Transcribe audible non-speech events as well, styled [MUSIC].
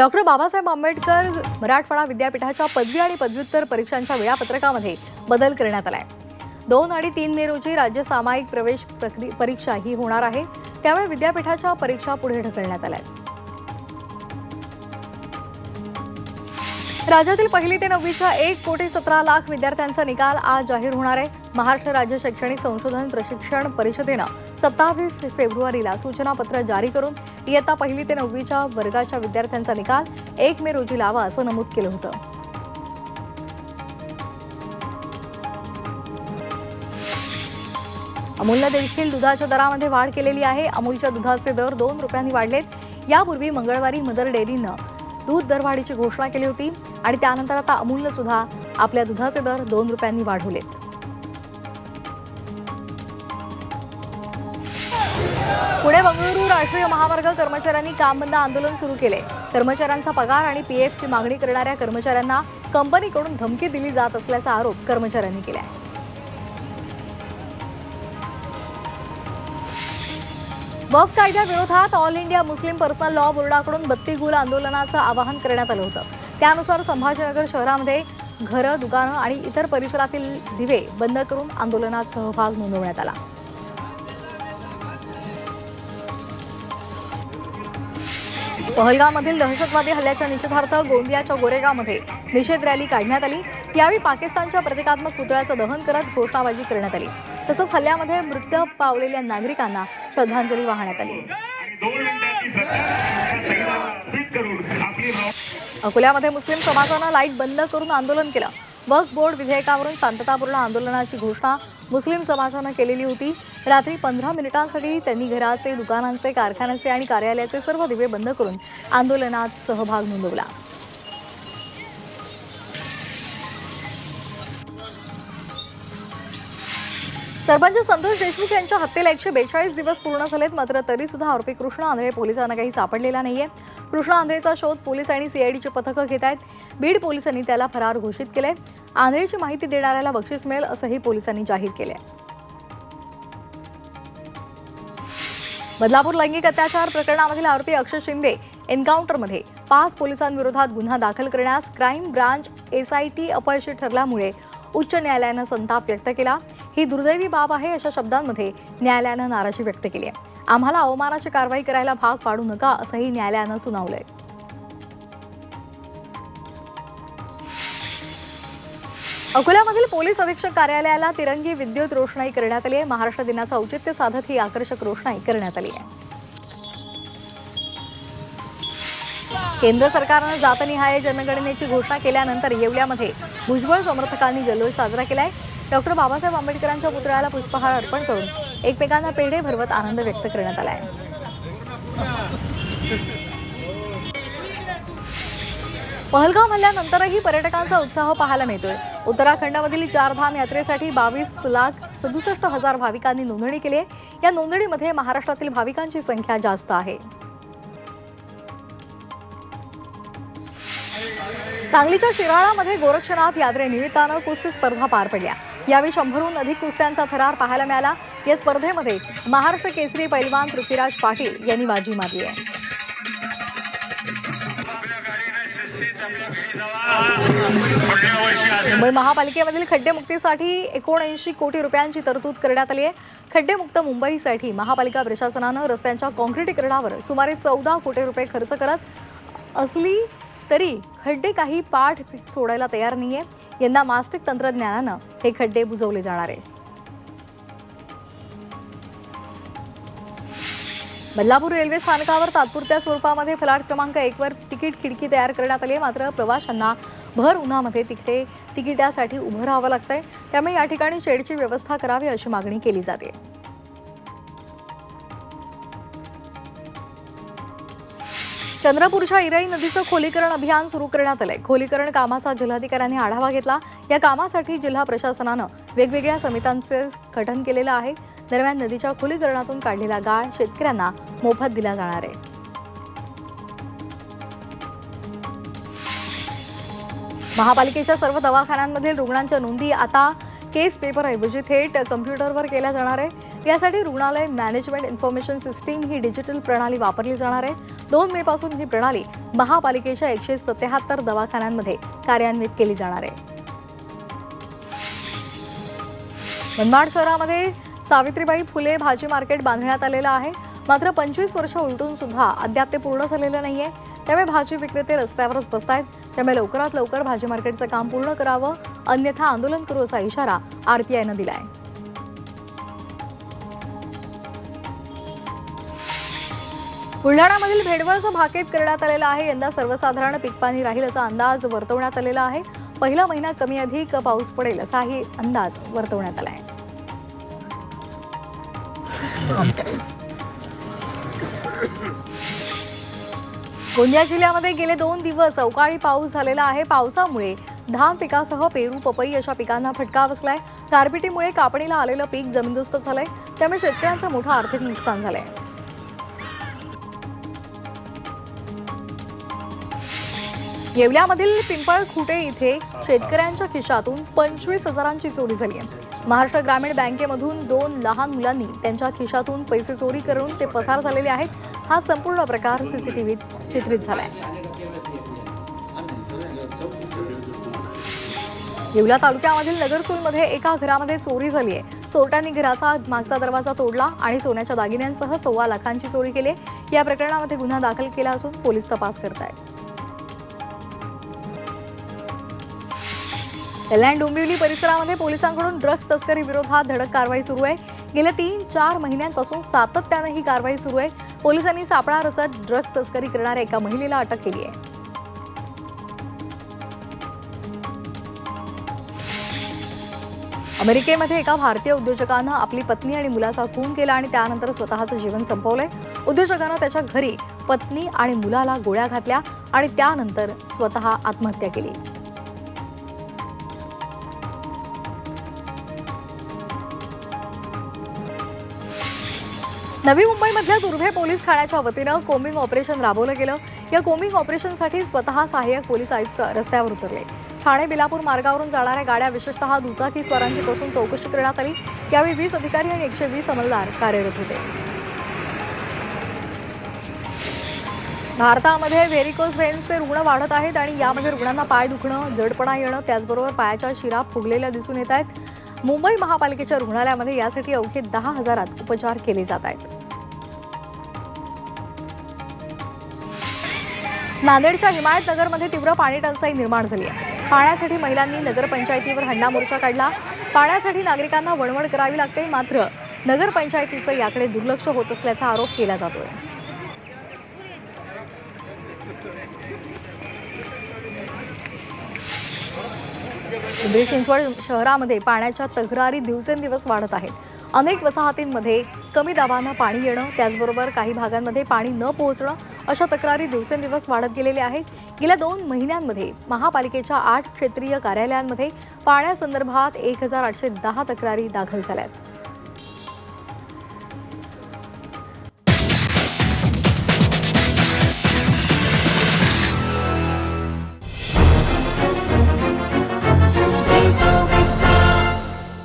Doctor Babasaheb Ambedkar Marathwada विद्यापीठाच्या पदवी आणि पदव्युत्तर परीक्षांच्या वेळापत्रकामध्ये बदल करण्यात आलाय दोन आणि तीन मे रोजी राज्य सामायिक प्रवेश प्रक्रि- परीक्षा ही होणार आहे त्यामुळे विद्यापीठाच्या परीक्षा पुढे ढकलण्यात आल्या आहेत. राज्यातील पहिली ते नववीच्या एक कोटी सतरा लाख विद्यार्थ्यांचा निकाल आज जाहीर होणार आहे. महाराष्ट्र राज्य शैक्षणिक संशोधन प्रशिक्षण परिषदेनं सत्तावीस फेब्रुवारीला सूचनापत्र जारी करून इयत्ता पहिली ते नववीच्या वर्गाच्या विद्यार्थ्यांचा निकाल एक मे रोजी लावा असं नमूद केलं होतं. अमूलनं देखील दुधाच्या दरामध्ये वाढ केलेली आहे. अमूलच्या दुधाचे दर दोन रुपयांनी वाढलेत. यापूर्वी मंगळवारी मदर डेअरीनं दूध दरवाढीची घोषणा केली होती. आणि त्यानंतर आता अमूलनं सुद्धा आपल्या दुधाचे दर दोन रुपयांनी वाढवलेत. पुणे बंगळुरू राष्ट्रीय महामार्ग कर्मचाऱ्यांनी काम बंद आंदोलन सुरू केले. कर्मचाऱ्यांचा पगार आणि पीएफची मागणी करणाऱ्या कर्मचाऱ्यांना कंपनीकडून धमकी दिली जात असल्याचा आरोप कर्मचाऱ्यांनी केला आहे वफ कायद्याविरोधात all India Muslim personal law बोर्डाकडून बत्तीगुल आंदोलनाचं आवाहन करण्यात आलं होतं. त्यानुसार संभाजीनगर शहरामध्ये घरं दुकानं आणि इतर परिसरातील दिवे बंद करून आंदोलनात सहभाग नोंदवण्यात आला. पहलगाममधील दहशतवादी हल्ल्याच्या निषेधार्थ गोंदियाच्या गोरेगावमध्ये निषेध रॅली काढण्यात आली. यावेळी पाकिस्तानच्या प्रतिकात्मक पुतळ्याचं दहन करत घोषणाबाजी करण्यात आली. तसंच हल्ल्यामध्ये मृत्यू पावलेल्या नागरिकांना श्रद्धांजली वाहण्यात आली दोन मिनिटांची सत्ता ट्विट करून आपली भाव अकोल्यामध्ये मुस्लिम समाजानं लाइट बंद करून आंदोलन केलं. वक्फ बोर्ड विधेयकावरून शांततापूर्ण आंदोलनाची घोषणा मुस्लिम समाजानं केलेली होती. रात्री पंधरा मिनिटांसाठी त्यांनी घराचे दुकानांचे कारखान्याचे आणि कार्यालयाचे सर्व दिवे बंद करून आंदोलनात सहभाग नोंदवला. सरपंच संतोष देशमुख यांच्या हत्येला एकशे बेचाळीस दिवस पूर्ण झालेत मात्र तरी सुद्धा आरोपी कृष्ण आंधळे पोलिसांना काही सापडलेला नाहीये. कृष्ण आंधळेचा शोध पोलीस आणि सीआयडीची पथकं घेत आहेत. बीड पोलिसांनी त्याला फरार घोषित केलंय. आंधळेची माहिती देणाऱ्याला बक्षीस मिळेल असंही पोलिसांनी जाहीर केलंय. बदलापूर लैंगिक अत्याचार प्रकरणामधील आरोपी अक्षय शिंदे एन्काउंटरमध्ये. पाच पोलिसांविरोधात गुन्हा दाखल करण्यास क्राईम ब्रांच एसआयटी अपयशी ठरल्यामुळे उच्च न्यायालयानं संताप व्यक्त केला. ही दुर्दैवी बाब आहे अशा शब्दांमध्ये न्यायालयानं नाराजी व्यक्त केली आहे. आम्हाला अवमानाची कारवाई करायला भाग पाडू नका असंही न्यायालयानं सुनावलंय. अकोल्यामधील पोलीस अधीक्षक कार्यालयाला तिरंगी विद्युत रोषणाई करण्यात आली आहे. महाराष्ट्र दिनाचं औचित्य साधत ही आकर्षक रोषणाई करण्यात आली आहे. केंद्र सरकारनं जातनिहाय जनगणनेची घोषणा केल्यानंतर येवल्यामध्ये भुजबळ समर्थकांनी जल्लोष साजरा केलाय. डॉक्टर बाबासाहेब आंबेडकरांच्या पुतळ्याला पुष्पहार अर्पण करून एकमेकांना पेढे भरवत आनंद व्यक्त करण्यात आला आहे. पहलगाव हल्ल्यानंतरही पर्यटकांचा उत्साह पाहायला मिळतोय. उत्तराखंडमधील चारधाम यात्रेसाठी बावीस लाख सदुसष्ट हजार भाविकांनी नोंदणी केली आहे. या नोंदणीमध्ये महाराष्ट्रातील भाविकांची संख्या जास्त आहे. सांगलीच्या शिराळामध्ये गोरक्षनाथ यात्रेनिमित्तानं कुस्ती स्पर्धा पार पडल्या. यावेळी शंभरहून अधिक कुस्त्यांचा थरार पाहायला मिळाला. या स्पर्धेमध्ये महाराष्ट्र केसरी पैलवान पृथ्वीराज पाटील यांनी बाजी मारली आहे. मुंबई महापालिकेमधील खड्डेमुक्तीसाठी एकोणऐंशी कोटी रुपयांची तरतूद करण्यात आली आहे. खड्डेमुक्त मुंबईसाठी महापालिका प्रशासनानं रस्त्यांच्या काँक्रिटीकरणावर सुमारे चौदा कोटी रुपये खर्च करत असली तरी खड्डे काही पाठ सोडायला तयार नाही आहे यंदा मास्टिक तंत्रज्ञानानं हे खड्डे बुजवले जाणार आहे बल्लापूर रेल्वे स्थानकावर तात्पुरत्या स्वरूपामध्ये फलाट क्रमांक एकवर तिकीट खिडकी तयार करण्यात आली आहे. मात्र प्रवाशांना भर उन्हामध्ये तिकडे तिकिटासाठी उभं राहावं लागतंय. त्यामुळे या ठिकाणी शेडची व्यवस्था करावी अशी मागणी केली जाते. चंद्रपूरच्या इराई नदीचं खोलीकरण अभियान सुरू करण्यात आलंय. खोलीकरण कामाचा जिल्हाधिकाऱ्यांनी आढावा घेतला. या कामासाठी जिल्हा प्रशासनानं वेगवेगळ्या समित्यांचे गठन केलेलं आहे. दरम्यान नदीच्या खोलीकरणातून काढलेला गाळ शेतकऱ्यांना मोफत दिला जाणार आहे. महापालिकेच्या सर्व दवाखान्यांमधील रुग्णांच्या नोंदी आता केस पेपरऐवजी थेट कम्प्युटरवर केल्या जाणार आहे. यासाठी रुग्णालय मॅनेजमेंट इन्फॉर्मेशन सिस्टीम ही डिजिटल प्रणाली वापरली जाणार आहे. दोन मे पासून ही प्रणाली महापालिकेच्या एकशे सत्याहत्तर दवाखान्यांमध्ये कार्यान्वित केली जाणार आहे. मनमाड शहरामध्ये सावित्रीबाई फुले भाजी मार्केट बांधण्यात आलेलं आहे. मात्र पंचवीस वर्ष उलटून सुद्धा अद्याप ते पूर्ण झालेलं नाहीये. त्यामुळे भाजी विक्रेते रस्त्यावरच बसतायत. त्यामुळे लवकरात लवकर भाजी मार्केटचं काम पूर्ण करावं अन्यथा आंदोलन करू असा इशारा आरपीआयनं दिलाय. बुलढाणामधील भेडवळचं भाकेत करण्यात आलेलं आहे. यंदा सर्वसाधारण पीक पाणी राहील असा अंदाज वर्तवण्यात आलेला आहे. पहिला महिना कमी अधिक पाऊस पडेल असाही अंदाज वर्तवण्यात आला आहे [COUGHS] [COUGHS] गोंदिया जिल्ह्यामध्ये गेले दोन दिवस अवकाळी पाऊस झालेला आहे. पावसामुळे धान पिकासह पेरू पपई अशा पिकांना फटका बसलाय. गारपिटीमुळे कापणीला आलेलं पीक जमीनदोस्त झालंय. त्यामुळे शेतकऱ्यांचं मोठं आर्थिक नुकसान झालंय. येवल्यामधील पिंपळ खुटे इथे शेतकऱ्यांच्या खिशातून पंचवीस हजारांची चोरी झाली आहे. महाराष्ट्र ग्रामीण बँकेमधून दोन लहान मुलांनी त्यांच्या खिशातून पैसे चोरी करून ते पसार झालेले आहेत. हा संपूर्ण प्रकार सीसीटीव्हीत चित्रित झालाय. येवला तालुक्यामधील नगरसूलमध्ये एका घरामध्ये चोरी झाली आहे. चोरट्यांनी घराचा मागचा दरवाजा तोडला आणि सोन्याच्या दागिन्यांसह सव्वा लाखांची चोरी केली. या प्रकरणामध्ये गुन्हा दाखल केला असून पोलीस तपास करत आहेत कल्याण डोंबिवली परिसरामध्ये पोलिसांकडून ड्रग्ज तस्करी विरोधात धडक कारवाई सुरू आहे. गेल्या तीन चार महिन्यांपासून सातत्यानं ही कारवाई सुरू आहे. पोलिसांनी सापळा रचत ड्रग तस्करी करणाऱ्या एका महिलेला अटक केली आहे. अमेरिकेमध्ये एका भारतीय उद्योजकानं आपली पत्नी आणि मुलाचा खून केला आणि त्यानंतर स्वतःचं जीवन संपवलंय. उद्योजकानं त्याच्या घरी पत्नी आणि मुलाला गोळ्या घातल्या आणि त्यानंतर स्वतः आत्महत्या केली. नवी मुंबईमधल्या दुर्भे पोलीस ठाण्याच्या वतीनं कोम्बिंग ऑपरेशन राबवलं गेलं. या कोम्बिंग ऑपरेशनसाठी स्वतः सहाय्यक पोलीस आयुक्त रस्त्यावर उतरले. ठाणे बिलापूर मार्गावरून जाणाऱ्या गाड्या विशेषतः दुचाकी स्वारांची कसून चौकशी करण्यात आली. यावेळी वीस अधिकारी आणि एकशे वीस अंमलदार कार्यरत होते. भारतामध्ये व्हेरिकोज व्हेन्सचे रुग्ण वाढत आहेत आणि यामध्ये रुग्णांना पाय दुखणं जडपणा येणं त्याचबरोबर पायाच्या शिरा फुगलेल्या दिसून येत आहेत. मुंबई महापालिकेच्या रुग्णालयामध्ये यासाठी अवघे दहा हजारात उपचार केले जात आहेत. नांदेडच्या हिमायतनगरमध्ये तीव्र पाणी टंचाई निर्माण झाली आहे. पाण्यासाठी महिलांनी नगरपंचायतीवर हंडा मोर्चा काढला. पाण्यासाठी नागरिकांना वणवण करावी लागते मात्र नगरपंचायतीचं याकडे दुर्लक्ष होत असल्याचा आरोप केला जातोय. पिंपरी चिंचवड शहरामध्ये पाण्याच्या तक्रारी दिवसेंदिवस वाढत आहेत. अनेक वसाहतींमध्ये कमी दाबानं पाणी येणं त्याचबरोबर काही भागांमध्ये पाणी न पोहोचणं अशा तक्रारी दिवसेंदिवस वाढत गेलेल्या आहेत. गेल्या दोन महिन्यांमध्ये महापालिकेच्या आठ क्षेत्रीय कार्यालयांमध्ये पाण्यासंदर्भात एक हजार आठशे दहा तक्रारी दाखल झाल्या आहेत